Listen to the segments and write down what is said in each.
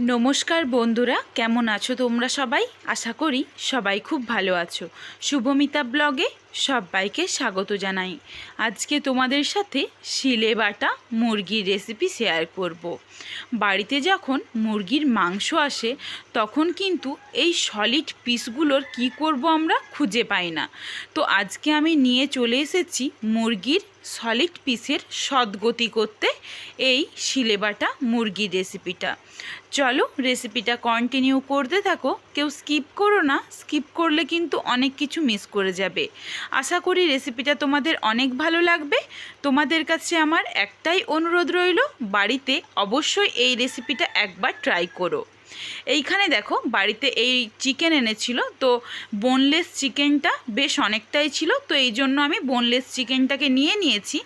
নমস্কার বন্ধুরা কেমন আছো তোমরা সবাই? আশা করি সবাই খুব ভালো আছো। শুভমিতা ব্লগে সবাইকে স্বাগত জানাই। আজকে তোমাদের সাথে শিলে বাটা মুরগির রেসিপি শেয়ার করব। বাড়িতে যখন মুরগির মাংস আসে, তখন কিন্তু এই সলিড পিসগুলোর কি করব আমরা খুঁজে পাই না। তো আজকে আমি নিয়ে চলে এসেছি মুরগির সলিড পিসের সদ্গতি করতে এই শিলে বাটা মুরগির রেসিপিটা চলো রেসিপিটা কন্টিনিউ করতে থাকো। কেউ স্কিপ করো না স্কিপ করলে কিন্তু অনেক কিছু মিস করে যাবে। আশা করি রেসিপিটা তোমাদের অনেক ভালো লাগবে। তোমাদের কাছে আমার একটাই অনুরোধ রইল, বাড়িতে অবশ্যই এই রেসিপিটা একবার ট্রাই করো। এইখানে দেখো, বাড়িতে এই চিকেন এনেছিল, তো বোনলেস চিকেনটা বেশ অনেকটাই ছিল, তো এই জন্য আমি বোনলেস চিকেনটাকে নিয়ে নিয়েছি।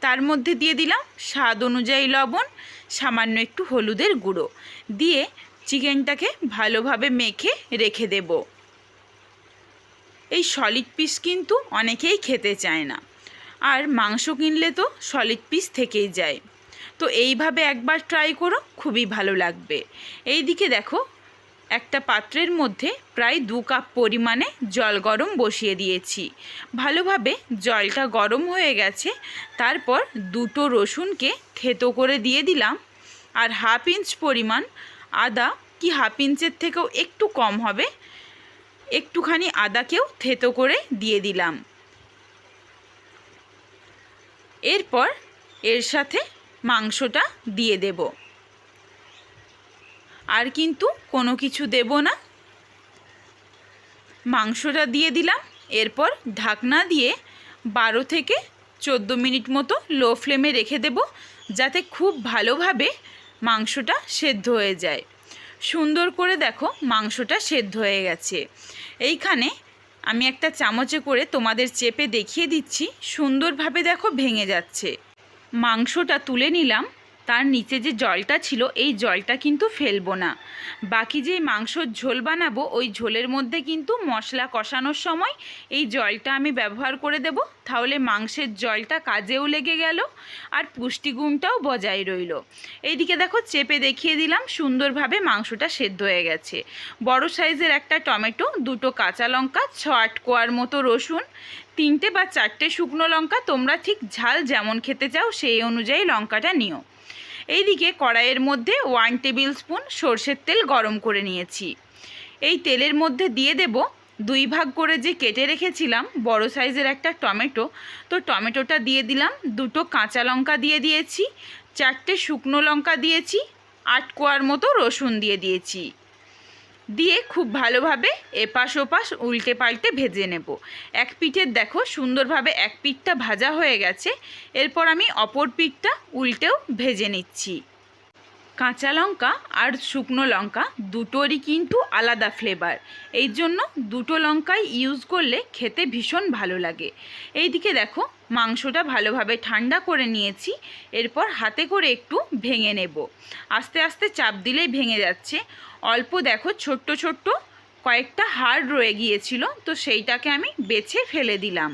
তার মধ্যে দিয়ে দিলাম স্বাদ অনুযায়ী লবণ, সামান্য একটু হলুদের গুঁড়ো। দিয়ে চিকেনটাকে ভালোভাবে মেখে রেখে দেব। এই সলিড পিস কিন্তু অনেকেই খেতে চায় না। আর মাংস কিনলে তো সলিড পিস থেকেই যায়। তো এইভাবে একবার ট্রাই করো, খুবই ভালো লাগবে। এই দিকে দেখো, একটা পাত্রের মধ্যে প্রায় দু কাপ পরিমাণে জল গরম বসিয়ে দিয়েছি। ভালোভাবে জলটা গরম হয়ে গেছে, তারপর দুটো রসুনকে থেতো করে দিয়ে দিলাম। আর হাফ ইঞ্চ পরিমাণ আদা, কি হাফ ইঞ্চের থেকেও একটু কম হবে একটুখানি আদাকেও থেতো করে দিয়ে দিলাম। এরপর এর সাথে মাংসটা দিয়ে দেব। আর কিন্তু কোনো কিছু দেব না। মাংসটা দিয়ে দিলাম, এরপর ঢাকনা দিয়ে বারো থেকে চোদ্দ মিনিট মতো লো ফ্লেমে রেখে দেব, যাতে খুব ভালোভাবে মাংসটা সেদ্ধ হয়ে যায়। সুন্দর করে দেখো মাংসটা সেদ্ধ হয়ে গেছে। এইখানে আমি একটা চামচে করে তোমাদের চেপে দেখিয়ে দিচ্ছি, সুন্দরভাবে দেখো ভেঙে যাচ্ছে। মাংসটা তুলে নিলাম। তার নিচে যে জলটা ছিল, এই জলটা কিন্তু ফেলব না। বাকি যে মাংসর ঝোল বানাবো, ওই ঝোলের মধ্যে কিন্তু মশলা কষানোর সময় এই জলটা আমি ব্যবহার করে দেব। তাহলে মাংসের জলটা কাজেও লেগে গেল, আর পুষ্টিগুণটাও বজায় রইল। এইদিকে দেখো, চেপে দেখিয়ে দিলাম, সুন্দরভাবে মাংসটা সেদ্ধ হয়ে গেছে। বড় সাইজের একটা টমেটো, দুটো কাঁচা লঙ্কা, ছ আট কোয়ার মতো রসুন তিনটে বা চারটে শুকনো লঙ্কা তোমরা ঠিক ঝাল যেমন খেতে চাও সেই অনুযায়ী লঙ্কাটা নিও। এইদিকে কড়াইয়ের মধ্যে ওয়ান টেবিল স্পুন সর্ষের তেল গরম করে নিয়েছি। এই তেলের মধ্যে দিয়ে দেব দুই ভাগ করে যে কেটে রেখেছিলাম, বড় সাইজের একটা টমেটো। তো টমেটোটা দিয়ে দিলাম, দুটো কাঁচা লঙ্কা দিয়ে দিয়েছি, চারটে শুকনো লঙ্কা দিয়েছি, আট কোয়ার মতো রসুন দিয়ে দিয়েছি। দিয়ে খুব ভালোভাবে এপাশ ওপাশ উল্টে পাল্টে ভেজে নেব। এক পিঠের দেখো সুন্দরভাবে এক পিঠটা ভাজা হয়ে গেছে। এরপর আমি অপর পিঠটা উল্টেও ভেজে নিচ্ছি। কাঁচা লঙ্কা আর শুকনো লঙ্কা দুটোরই কিন্তু আলাদা ফ্লেভার এই জন্য দুটো লঙ্কাই ইউজ করলে খেতে ভীষণ ভালো লাগে। এইদিকে দেখো, মাংসটা ভালোভাবে ঠান্ডা করে নিয়েছি, এরপর হাতে করে একটু ভেঙে নেব। আস্তে আস্তে চাপ দিলেই ভেঙে যাচ্ছে। অল্প দেখো, ছোট্ট ছোট্ট কয়েকটা হাড় রয়ে গিয়েছিল, তো সেইটাকে আমি বেছে ফেলে দিলাম।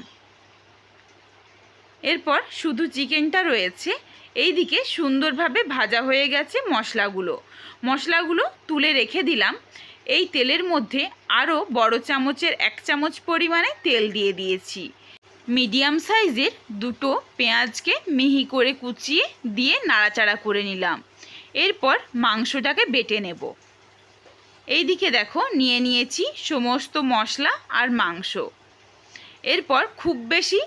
এরপর শুধু চিকেনটা রয়েছে এইদিকে সুন্দরভাবে ভাজা হয়ে গেছে মশলাগুলো। মশলাগুলো তুলে রেখে দিলাম। এই তেলের মধ্যে আরও বড় চামচের এক চামচ পরিমাণে তেল দিয়ে দিয়েছি। মিডিয়াম সাইজের দুটো পেঁয়াজকে মিহি করে কুচিয়ে দিয়ে নাড়াচাড়া করে নিলাম। এরপর মাংসটাকে বেটে নেব। এইদিকে দেখো, নিয়ে নিয়েছি সমস্ত মশলা আর মাংস। এরপর খুব বেশি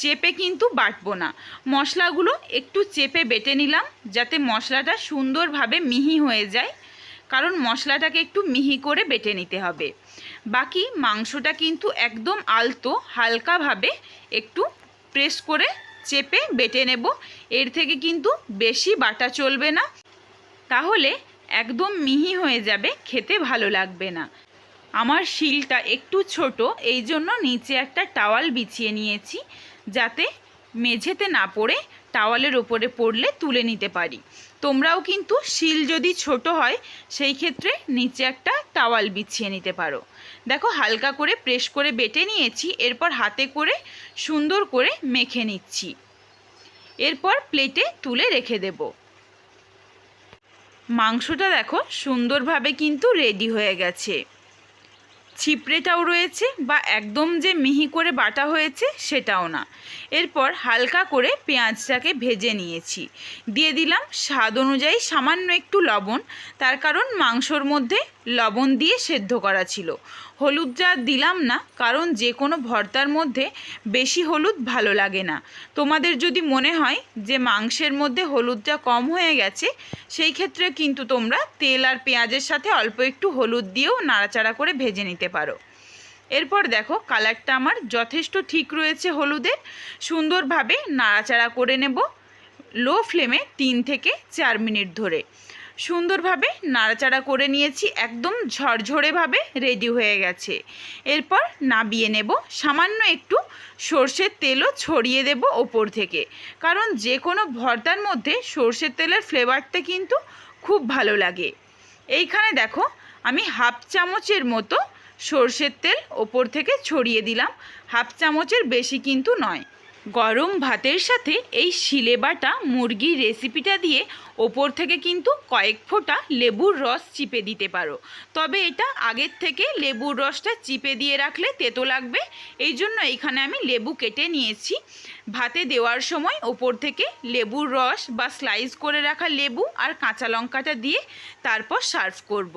চেপে কিন্তু বাটবো না। মশলাগুলো একটু চেপে বেটে নিলাম, যাতে মশলাটা সুন্দরভাবে মিহি হয়ে যায়, কারণ মশলাটাকে একটু মিহি করে বেটে নিতে হবে। বাকি মাংসটা কিন্তু একদম আলতো, হালকাভাবে একটু প্রেস করে চেপে বেটে নেব। এর থেকে কিন্তু বেশি বাটা চলবে না। তাহলে একদম মিহি হয়ে যাবে, খেতে ভালো লাগবে না। আমার শিলটা একটু ছোট এই জন্য নিচে একটা টাওয়াল বিছিয়ে নিয়েছি। যাতে মেঝেতে না পড়ে টাওয়ালের ওপরে পড়লে তুলে নিতে পারি। তোমরাও কিন্তু শিল যদি ছোট হয়, সেই ক্ষেত্রে নিচে একটা টাওয়াল বিছিয়ে নিতে পারো। দেখো, হালকা করে প্রেস করে বেটে নিয়েছি, এরপর হাতে করে সুন্দর করে মেখে নিচ্ছি। এরপর প্লেটে তুলে রেখে দেবো। মাংসটা দেখো, সুন্দরভাবে কিন্তু রেডি হয়ে গেছে। ছিপড়েটাও রয়েছে বা একদম যে মিহি করে বাটা হয়েছে সেটাও না। এরপর হালকা করে পেঁয়াজটাকে ভেজে নিয়েছি। দিয়ে দিলাম স্বাদ অনুযায়ী সামান্য একটু লবণ, তার কারণ মাংসর মধ্যে লবণ দিয়ে সেদ্ধ করা ছিল। হলুদটা আর দিলাম না, কারণ যে কোনো ভর্তার মধ্যে বেশি হলুদ ভালো লাগে না। তোমাদের যদি মনে হয় যে মাংসের মধ্যে হলুদটা কম হয়ে গেছে, সেই ক্ষেত্রে কিন্তু তোমরা তেল আর পেঁয়াজের সাথে অল্প একটু হলুদ দিয়েও নাড়াচাড়া করে ভেজে নিতে পারো। এরপর দেখো, কালারটা আমার যথেষ্ট ঠিক রয়েছে হলুদের। সুন্দরভাবে নাড়াচাড়া করে নেব। লো ফ্লেমে তিন থেকে চার মিনিট ধরে। সুন্দরভাবে নাড়াচাড়া করে নিয়েছি, একদম ঝরঝরেভাবে রেডি হয়ে গেছে। এরপর নাবিয়ে নেব, সামান্য একটু সর্ষের তেলও ছড়িয়ে দেব ওপর থেকে। কারণ যে কোনো ভর্তার মধ্যে সর্ষের তেলের ফ্লেভারটা কিন্তু খুব ভালো লাগে। এইখানে দেখো, আমি হাফ চামচের মতো সর্ষের তেল ওপর থেকে ছড়িয়ে দিলাম। হাফ চামচের বেশি কিন্তু নয়। গরম ভাতের সাথে এই শিলে বাটা মুরগির রেসিপিটা দিয়ে ওপর থেকে কিন্তু কয়েক ফোঁটা লেবুর রস চিপে দিতে পারো। তবে এটা আগের থেকে লেবুর রসটা চিপে দিয়ে রাখলে তেতো লাগবে। এই জন্য এখানে আমি লেবু কেটে নিয়েছি। ভাতে দেওয়ার সময় ওপর থেকে লেবুর রস বা স্লাইস করে রাখা লেবু আর কাঁচা লঙ্কাটা দিয়ে তারপর সার্ভ করব।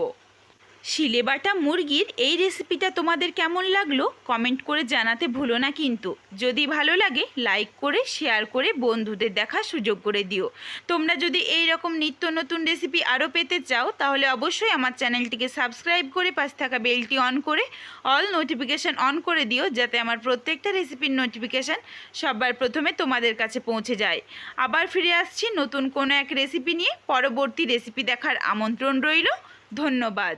শিলে বাটা মুরগির এই রেসিপিটা তোমাদের কেমন লাগল? কমেন্ট করে জানাতে ভুলো না কিন্তু। যদি ভালো লাগে লাইক করে শেয়ার করে বন্ধুদের দেখার সুযোগ করে দিও। তোমরা যদি এই রকম নিত্য নতুন রেসিপি আরও পেতে চাও, তাহলে অবশ্যই আমার চ্যানেলটিকে সাবস্ক্রাইব করে পাশে থাকা বেলটি অন করে অল নোটিফিকেশান অন করে দিও, যাতে আমার প্রত্যেকটা রেসিপির নোটিফিকেশান সবার প্রথমে তোমাদের কাছে পৌঁছে যায়। আবার ফিরে আসছি নতুন কোনো এক রেসিপি নিয়ে। পরবর্তী রেসিপি দেখার আমন্ত্রণ রইল। ধন্যবাদ।